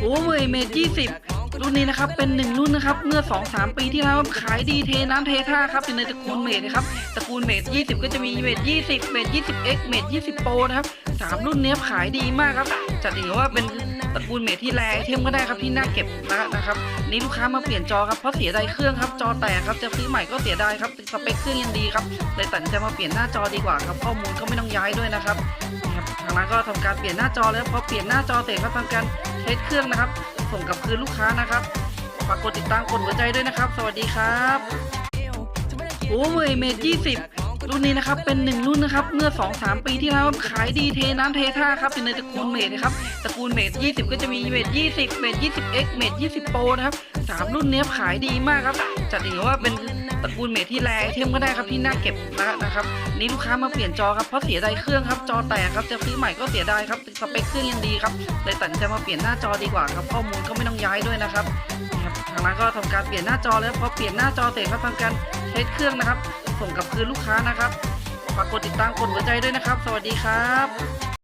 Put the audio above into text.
โอ้เมย์เมดยี่สิบรุ่นนี้นะครับเป็นหนึ่งรุ่นนะครับเมื่อ 2-3 ปีที่แล้วขายดีเทน้ำเทท่าครับอยู่ในตระกูลเมดนะครับตระกูลเมด20 ก็จะมีเมด20 เมด 20X เมด20 Pro นะครับสามรุ่นเนี้ยขายดีมากครับจัดถือว่าเป็นตระกูลเมดที่แรงเทมก็ได้ครับที่น่าเก็บนะครับนี่ลูกค้ามาเปลี่ยนจอครับเพราะเสียดายเครื่องครับจอแตกครับจะซื้อใหม่ก็เสียดายครับสเปคเครื่องยังดีครับเลยตัดสินใจมาเปลี่ยนหน้าจอดีกว่าครับข้อมูลก็ไม่ต้องย้ายด้วยนะครับ นะครับทางร้านก็ทำการเปลี่ยนหน้าจอแล้วพอเปลี่ยนหน้าจอเสร็จก็ทำการเทสเครื่องนะครับ ส่งกลับคืนลูกค้านะครับฝากกดติดตามกดหัวใจด้วยนะครับ สวัสดีครับโอ้เมย์เมดยี่สิบ รุ่นนี้นะครับเป็นหนึ่งรุ่นนะครับเมื่อ 2-3 ปีที่แล้วขายดีเทน้ำเทท่าครับอยู่ในตระกูลเมดนะครับตระกูลเมด20 ก็จะมีเมด20 เมด 20X เมด20 Pro นะครับสามรุ่นเนี้ยขายดีมากครับจัดถือว่าเป็นตระกูลเมดที่แรงเทมก็ได้ครับที่น่าเก็บนะครับนี่ลูกค้ามาเปลี่ยนจอครับเพราะเสียดายเครื่องครับจอแตกครับจะซื้อใหม่ก็เสียดายครับสเปคเครื่องยังดีครับเลยตัดใจมาเปลี่ยนหน้าจอดีกว่าครับข้อมูลก็ไม่ต้องย้ายด้วยนะครับนะครับทางร้านก็ทำการเปลี่ยนหน้าจอแล้วพอเปลี่ยนหน้าจอเสร็จก็ทำการเทสเครื่องนะครับ ส่งกลับคืนลูกค้านะครับฝากกดติดตามกดหัวใจด้วยนะครับ สวัสดีครับ